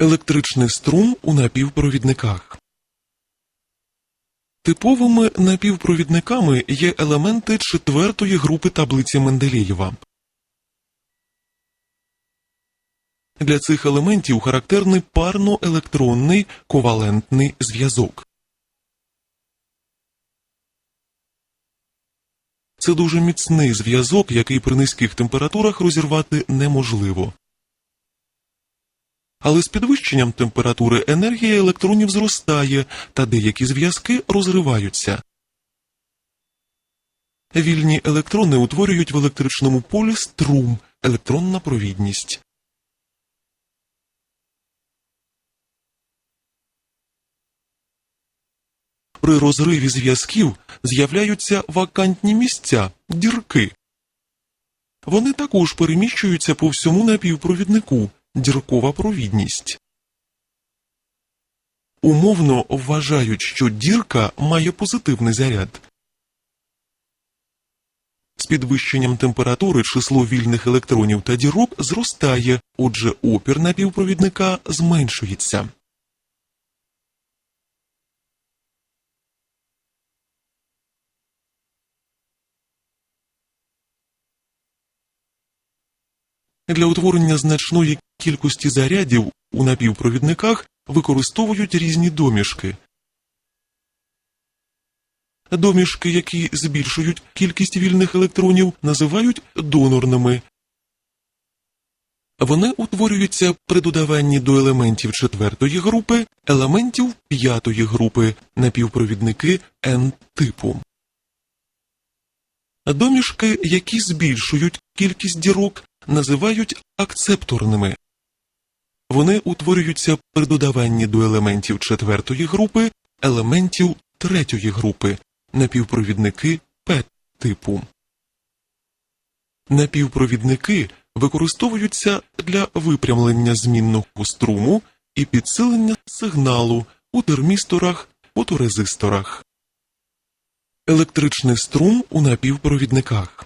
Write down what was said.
Електричний струм у напівпровідниках. Типовими напівпровідниками є елементи четвертої групи таблиці Менделєєва. Для цих елементів характерний парно-електронний ковалентний зв'язок. Це дуже міцний зв'язок, який при низьких температурах розірвати неможливо. Але з підвищенням температури енергія електронів зростає, та деякі зв'язки розриваються. Вільні електрони утворюють в електричному полі струм, електронна провідність. При розриві зв'язків з'являються вакантні місця, дірки. Вони також переміщуються по всьому напівпровіднику, діркова провідність. Умовно вважають, що дірка має позитивний заряд. З підвищенням температури число вільних електронів та дірок зростає, отже опір напівпровідника зменшується. Для утворення значної кількості зарядів у напівпровідниках використовують різні домішки. Домішки, які збільшують кількість вільних електронів, називають донорними. Вони утворюються при додаванні до елементів четвертої групи елементів п'ятої групи напівпровідники N-типу. Домішки, які збільшують кількість дірок, називають акцепторними. Вони утворюються при додаванні до елементів четвертої групи елементів третьої групи напівпровідники П-типу. Напівпровідники використовуються для випрямлення змінного струму і підсилення сигналу у термісторах, фоторезисторах. Електричний струм у напівпровідниках.